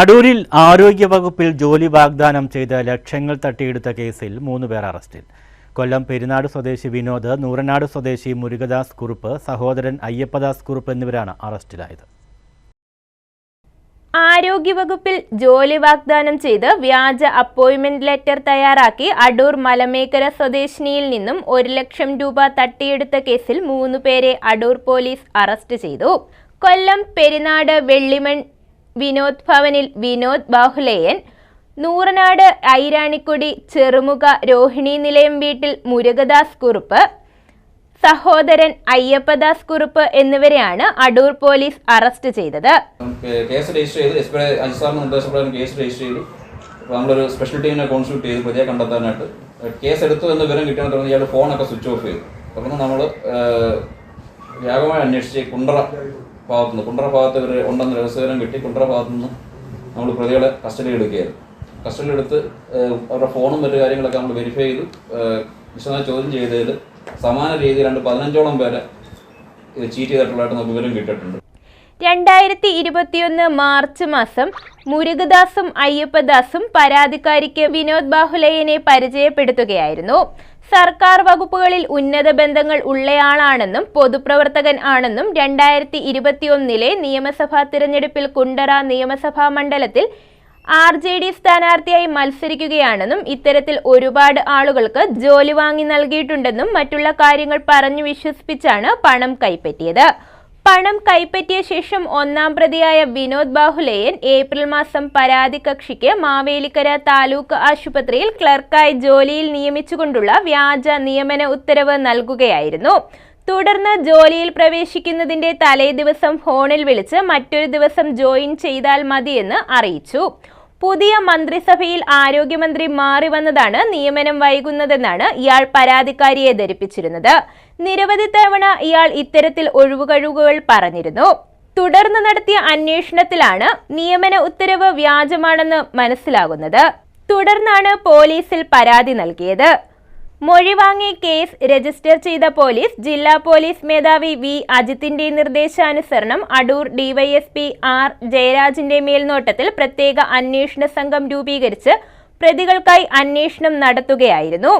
അടൂരിൽ ആരോഗ്യവകുപ്പിൽ ജോലി വാഗ്ദാനം ചെയ്ത ലക്ഷങ്ങൾ തട്ടിയെടുത്ത കേസിൽ മൂന്ന് പേർ അറസ്റ്റിൽ. കൊല്ലം പെരുന്നാട് സ്വദേശി വിനോദ് നൂറനാട് സ്വദേശി മുരുകദാസ് കുറുപ്പ് സഹോദരൻ അയ്യപ്പദാസ് കുറുപ്പ് എന്നിവരാണ് അറസ്റ്റിലായത്. ആരോഗ്യവകുപ്പിൽ ജോലി വാഗ്ദാനം ചെയ്ത് വ്യാജ അപ്പോയിന്റ്മെന്റ് ലെറ്റർ തയ്യാറാക്കി അടൂർ മലമേക്കര സ്വദേശിനിയിൽ നിന്നും ഒരു ലക്ഷം രൂപ തട്ടിയെടുത്ത കേസിൽ മൂന്നുപേരെ അടൂർ പോലീസ് അറസ്റ്റ് ചെയ്തു. കൊല്ലം പെരിനാട് വെള്ളിമൺ വിനോദ് ഭവനിൽ വിനോദ് ബാഹുലേയൻ നൂറനാട് ഐരാണിക്കുടി ചെറുമുഖ രോഹിണി നിലയം വീട്ടിൽ മുരുകദാസ് കുറുപ്പ് സഹോദരൻ അയ്യപ്പദാസ് കുറുപ്പ് എന്നിവരെയാണ് അടൂർ പോലീസ് അറസ്റ്റ് ചെയ്തത്. കേസ് രജിസ്റ്റർ ചെയ്ത് കേസ് രജിസ്റ്റർ ചെയ്തു. നമ്മളൊരു സ്പെഷ്യൽ ടീമിനെ കോൺസൾട്ട് ചെയ്ത് പ്രതിയെ കണ്ടെത്താനായിട്ട് കേസ് എടുത്തു എന്ന് വിവരം കിട്ടിയ തുടർന്ന് ഇയാൾ ഫോണൊക്കെ സ്വിച്ച് ഓഫ് ചെയ്തു. തുടർന്ന് നമ്മൾ വ്യാപകമായി അന്വേഷിച്ച് കുണ്ടറ ഭാഗത്തുനിന്ന് കുണ്ടറ ഭാഗത്ത് ഇവർ ഉണ്ടെന്ന് രഹസ്യവിവരം കിട്ടി കുണ്ടറ ഭാഗത്തുനിന്ന് നമ്മൾ പ്രതികളെ കസ്റ്റഡി എടുക്കുകയായിരുന്നു. കസ്റ്റഡി എടുത്ത് അവരുടെ ഫോണും മറ്റു കാര്യങ്ങളൊക്കെ നമ്മൾ വെരിഫൈ ചെയ്തു വിശദമായി ചോദ്യം ചെയ്തതിൽ സമാന രീതിയിൽ രണ്ട് പതിനഞ്ചോളം പേരെ ഇത് ചീറ്റ് ചെയ്തിട്ടുള്ളതായിട്ട് നമുക്ക് വിവരം കിട്ടിയിട്ടുണ്ട്. രണ്ടായിരത്തി ഇരുപത്തിയൊന്ന് മാർച്ച് മാസം മുരുകദാസും അയ്യപ്പദാസും പരാതിക്കാരിക്ക് വിനോദ് ബാഹുലയനെ പരിചയപ്പെടുത്തുകയായിരുന്നു. സർക്കാർ വകുപ്പുകളിൽ ഉന്നത ബന്ധങ്ങൾ ഉള്ളയാളാണെന്നും പൊതുപ്രവർത്തകൻ ആണെന്നും രണ്ടായിരത്തി ഇരുപത്തിയൊന്നിലെ നിയമസഭാ തിരഞ്ഞെടുപ്പിൽ കുണ്ടറ നിയമസഭാ മണ്ഡലത്തിൽ ആർ ജെ ഡി സ്ഥാനാർത്ഥിയായി മത്സരിക്കുകയാണെന്നും ഇത്തരത്തിൽ ഒരുപാട് ആളുകൾക്ക് ജോലി വാങ്ങി നൽകിയിട്ടുണ്ടെന്നും മറ്റുള്ള കാര്യങ്ങൾ പറഞ്ഞു വിശ്വസിപ്പിച്ചാണ് പണം കൈപ്പറ്റിയത്. പണം കൈപ്പറ്റിയ ശേഷം ഒന്നാം പ്രതിയായ വിനോദ് ബാഹുലേയൻ ഏപ്രിൽ മാസം പരാതി കക്ഷിക്ക് മാവേലിക്കര താലൂക്ക് ആശുപത്രിയിൽ ക്ലർക്കായി ജോലിയിൽ നിയമിച്ചുകൊണ്ടുള്ള വ്യാജ നിയമന ഉത്തരവ് നൽകുകയായിരുന്നു. തുടർന്ന് ജോലിയിൽ പ്രവേശിക്കുന്നതിന്റെ തലേദിവസം ഫോണിൽ വിളിച്ച് മറ്റൊരു ദിവസം ജോയിൻ ചെയ്താൽ മതിയെന്ന് അറിയിച്ചു. പുതിയ മന്ത്രിസഭയിൽ ആരോഗ്യമന്ത്രി മാറി വന്നതാണ് നിയമനം വൈകുന്നതെന്നാണ് ഇയാൾ പരാതിക്കാരിയെ ധരിപ്പിച്ചിരുന്നത്. നിരവധി തവണ ഇയാൾ ഇത്തരത്തിൽ ഒഴിവുകഴിവുകൾ പറഞ്ഞിരുന്നു. തുടർന്ന് നടത്തിയ അന്വേഷണത്തിലാണ് നിയമന ഉത്തരവ് വ്യാജമാണെന്ന് മനസ്സിലാകുന്നത്. തുടർന്നാണ് പോലീസിൽ പരാതി നൽകിയത്. മൊഴി വാങ്ങി കേസ് രജിസ്റ്റർ ചെയ്ത പോലീസ് ജില്ലാ പോലീസ് മേധാവി വി. അജിത്തിന്റെ നിർദ്ദേശാനുസരണം അടൂർ ഡിവൈഎസ്പി ആർ. ജയരാജിന്റെ മേൽനോട്ടത്തിൽ പ്രത്യേക അന്വേഷണ സംഘം രൂപീകരിച്ച് പ്രതികൾക്കായി അന്വേഷണം നടത്തുകയായിരുന്നു.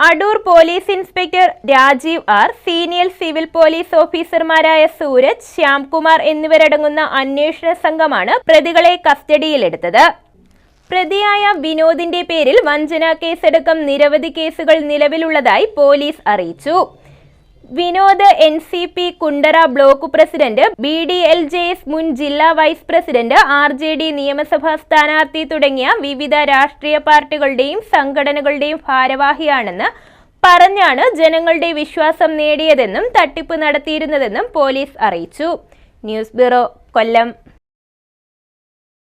Adoor police inspector Rajeev R senior civil police ഓഫീസർമാരായ സൂരജ് ശ്യാംകുമാർ എന്നിവരടങ്ങുന്ന അന്വേഷണ സംഘമാണ് പ്രതികളെ കസ്റ്റഡിയിലെടുത്തത്. പ്രതിയായ വിനോദിന്റെ പേരിൽ വഞ്ചനാ കേസടക്കം നിരവധി കേസുകൾ നിലവിലുള്ളതായി പോലീസ് അറിയിച്ചു. Vinod N C P Kundara block president B D L J S മുൻ ജില്ലാ vice president R J D നിയമസഭാ സ്ഥാനാർത്ഥി തുടങ്ങിയ വിവിധ രാഷ്ട്രീയ പാർട്ടികളുടെയും സംഘടനകളുടെയും ഭാരവാഹിയാണെന്ന് പറഞ്ഞാണ് ജനങ്ങളുടെ വിശ്വാസം നേടിയതെന്നും തട്ടിപ്പ് നടത്തിയിരുന്നതെന്നും പോലീസ് അറിയിച്ചു. News bureau Kollam.